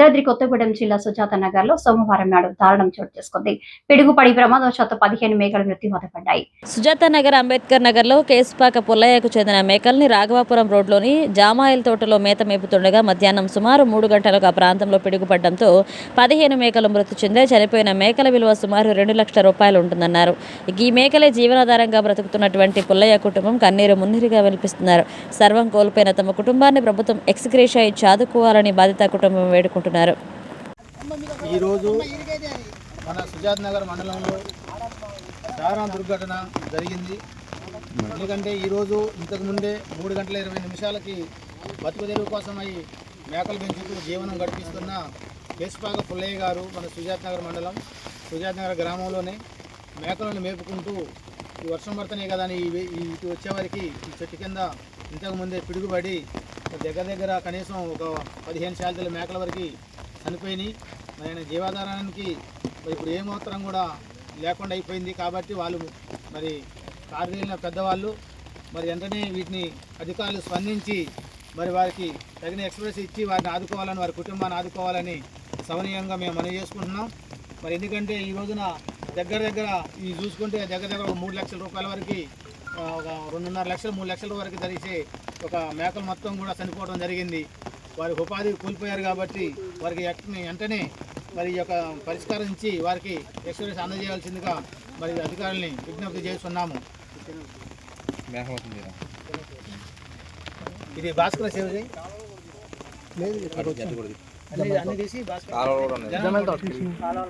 యాదాద్రి కొత్తగూడెం జిల్లా సుజాత నగర్లో సోమవారం నాడు దారుణం చోటు చేసుకుంది. పిడుగుపడి ప్రమాదవశాత్తు పదిహేను మేకలు మృతి పడ్డాయి సుజాత నగర్ అంబేద్కర్ నగర్లో కేసుపాక పుల్లయ్యకు చెందిన మేకల్ని రాఘవాపురం రోడ్లోని జామాయిల్ తోటలో మేత మేపుతుండగా మధ్యాహ్నం సుమారు మూడు గంటలకు ఆ ప్రాంతంలో పిడుగుపడడంతో పదిహేను మేకలు మృతి చెందే చనిపోయిన మేకల విలువ సుమారు రెండు లక్షల రూపాయలు ఉంటుందన్నారు. ఈ మేకలే జీవనాధారంగా బ్రతుకుతున్నటువంటి పుల్లయ్య కుటుంబం కన్నీరు మున్నీరుగా వినిపిస్తున్నారు. సర్వం కోల్పోయిన తమ కుటుంబాన్ని ప్రభుత్వం ఎక్స్గ్రేషియా ఇచ్చి ఆదుకోవాలని బాధిత కుటుంబం వేడుకుంటున్నారు. ఈరోజు మన సుజాత్ నగర్ మండలంలో దారుణ దుర్ఘటన జరిగింది. ఎందుకంటే ఈరోజు ఇంతకుముందే మూడు గంటల ఇరవై నిమిషాలకి బతుకు తెరువు కోసమై మేకలు పెంచుతూ జీవనం గడిపిస్తున్న కేసుపాక పుల్లయ్య గారు మన సుజాత్ నగర్ మండలం సుజాత్ నగర్ గ్రామంలోనే మేకలను మేపుకుంటూ ఈ వర్షం పడుతున్నాయి కదా అని ఇటు వచ్చేవారికి ఈ చెట్టు కింద ఇంతకుముందే పిడుగుబడి దగ్గర దగ్గర కనీసం ఒక పదిహేను శాతల మేకల వరకు చనిపోయినాయి. మరి ఆయన జీవాధారానికి మరి ఇప్పుడు ఏమాత్రం కూడా లేకుండా అయిపోయింది కాబట్టి వాళ్ళు మరి కార్యాలయ పెద్దవాళ్ళు మరి వెంటనే వీటిని అధికారులు స్పందించి మరి వారికి తగిన ఎక్స్ప్రెస్ ఇచ్చి వారిని ఆదుకోవాలని వారి కుటుంబాన్ని ఆదుకోవాలని సమనీయంగా మేము మనవి చేసుకుంటున్నాం. మరి ఎందుకంటే ఈ రోజున దగ్గర దగ్గర ఇవి చూసుకుంటే దగ్గర దగ్గర ఒక మూడు లక్షల రూపాయల వరకు ఒక రెండున్నర లక్షలు మూడు లక్షల వరకు ధరిసే ఒక మేకలు మొత్తం కూడా చనిపోవడం జరిగింది. వారికి ఉపాధి కోల్పోయారు కాబట్టి వారికి వెంటనే మరి యొక్క పరిష్కారం ఇచ్చి వారికి ఎక్స్ప్రెస్ అందజేయాల్సిందిగా మరి అధికారుల్ని విజ్ఞప్తి చేస్తున్నాము. ఇది భాస్కర సేవ చేయి. అన్ని అన్ని తీసి భాస్కర్